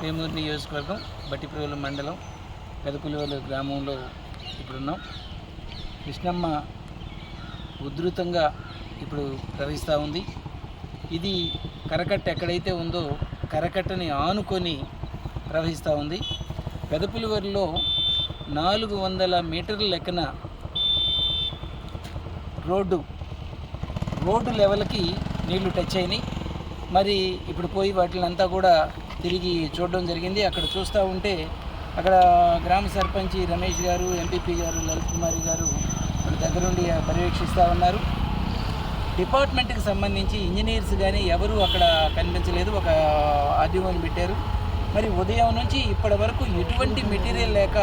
వేమూరు నియోజకవర్గం బట్టిప్రోలు మండలం పెదపులివలు గ్రామంలో ఇప్పుడున్నాం. కృష్ణమ్మ ఉధృతంగా ఇప్పుడు ప్రవహిస్తూ ఉంది. ఇది కరకట్ట ఎక్కడైతే ఉందో కరకట్టని ఆనుకొని ప్రవహిస్తూ ఉంది. పెదపులివరిలో నాలుగు వందల మీటర్ల లెక్కన రోడ్డు రోడ్డు లెవెల్కి నీళ్ళు టచ్ అయినాయి. మరి ఇప్పుడు పోయి వాటిలంతా కూడా తిరిగి చూడడం జరిగింది. అక్కడ చూస్తూ ఉంటే అక్కడ గ్రామ సర్పంచి రమేష్ గారు ఎంపీపీ గారు లలిత్ కుమారి గారు దగ్గరుండి పర్యవేక్షిస్తూ ఉన్నారు. డిపార్ట్మెంట్కి సంబంధించి ఇంజనీర్స్ కానీ ఎవరు అక్కడ కనిపించలేదు. ఒక ఆర్డీఓని పెట్టారు. మరి ఉదయం నుంచి ఇప్పటి వరకు ఎటువంటి మెటీరియల్ లేక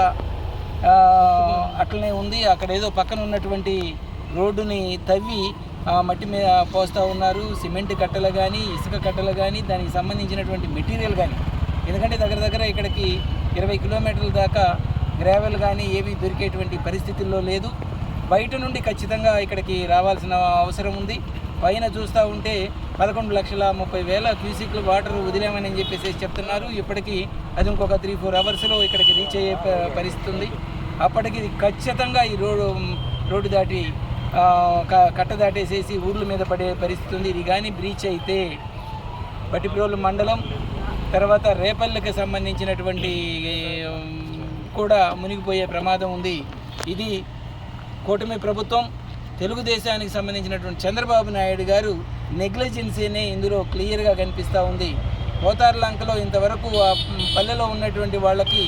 అట్లనే ఉంది. అక్కడ ఏదో పక్కన ఉన్నటువంటి రోడ్డుని తవ్వి మట్టి మీద పోస్తూ ఉన్నారు సిమెంట్ కట్టలు కానీ ఇసుక కట్టలు కానీ దానికి సంబంధించినటువంటి మెటీరియల్ కానీ ఎందుకంటే దగ్గర దగ్గర ఇక్కడికి ఇరవై కిలోమీటర్ల దాకా గ్రావెల్ కానీ ఏవి దొరికేటువంటి పరిస్థితుల్లో లేదు. బయట నుండి ఖచ్చితంగా ఇక్కడికి రావాల్సిన అవసరం ఉంది. పైన చూస్తూ ఉంటే పదకొండు లక్షల ముప్పై వేల క్యూసిక్లు వాటర్ వదిలేమని చెప్పేసి చెప్తున్నారు. ఇప్పటికీ అది ఇంకొక త్రీ ఫోర్ అవర్స్లో ఇక్కడికి రీచ్ అయ్యే పరిస్థితి ఉంది అప్పటికి ఖచ్చితంగా ఈ రోడ్డు రోడ్డు దాటి కట్ట దాటేసేసి ఊర్ల మీద పడే పరిస్థితి ఉంది. ఇది కానీ బ్రీచ్ అయితే బట్టిప్రోలు మండలం తర్వాత రేపల్లెకి సంబంధించినటువంటి కూడా మునిగిపోయే ప్రమాదం ఉంది. ఇది కూటమి ప్రభుత్వం తెలుగుదేశానికి సంబంధించినటువంటి చంద్రబాబు నాయుడు గారు నెగ్లిజెన్సీనే ఇందులో క్లియర్గా కనిపిస్తూ ఉంది. పోతార్లంకలో ఇంతవరకు ఆ పల్లెలో ఉన్నటువంటి వాళ్ళకి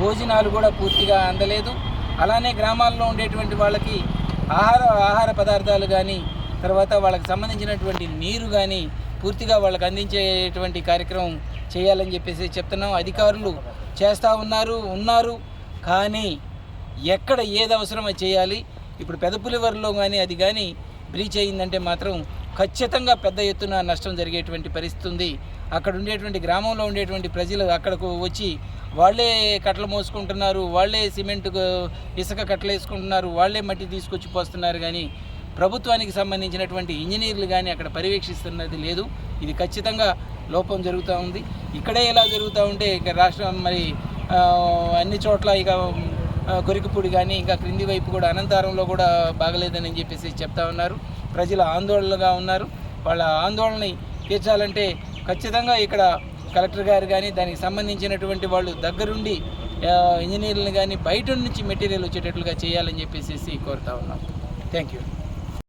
భోజనాలు కూడా పూర్తిగా అందలేదు. అలానే గ్రామాల్లో ఉండేటువంటి వాళ్ళకి ఆహార ఆహార పదార్థాలు కానీ తర్వాత వాళ్ళకి సంబంధించినటువంటి నీరు కానీ పూర్తిగా వాళ్ళకి అందించేటువంటి కార్యక్రమం చేయాలని చెప్పేసి చెప్తున్నాం. అధికారులు చేస్తూ ఉన్నారు ఉన్నారు. కానీ ఎక్కడ ఏది అవసరమో చేయాలి? ఇప్పుడు పెదపులివరిలో కానీ అది కానీ బ్రీచ్ అయిందంటే మాత్రం ఖచ్చితంగా పెద్ద ఎత్తున నష్టం జరిగేటువంటి పరిస్థితి ఉంది. అక్కడ ఉండేటువంటి గ్రామంలో ఉండేటువంటి ప్రజలు అక్కడకు వచ్చి వాళ్ళే కట్టలు మోసుకుంటున్నారు వాళ్ళే సిమెంట్ ఇసుక కట్టలు వేసుకుంటున్నారు వాళ్ళే మట్టి తీసుకొచ్చి పోస్తున్నారు కానీ ప్రభుత్వానికి సంబంధించినటువంటి ఇంజనీర్లు కానీ అక్కడ పర్యవేక్షిస్తున్నది లేదు. ఇది ఖచ్చితంగా లోపం జరుగుతూ ఉంది. ఇక్కడే ఇలా జరుగుతూ ఉంటే ఇక రాష్ట్రం మరి అన్ని చోట్ల ఇక ఆ, కొరికపూడి కానీ ఇంకా క్రింది వైపు కూడా అనంతారంలో కూడా బాగలేదని చెప్పేసి చెప్తా ఉన్నారు. ప్రజలు ఆందోళనగా ఉన్నారు. వాళ్ళ ఆందోళనని తీర్చాలంటే ఖచ్చితంగా ఇక్కడ కలెక్టర్ గారు కానీ దానికి సంబంధించినటువంటి వాళ్ళు దగ్గరుండి ఇంజనీర్లను కానీ బయట నుంచి మెటీరియల్ వచ్చేటట్లుగా చేయాలని చెప్పేసి కోరుతా ఉన్నాం. Thank you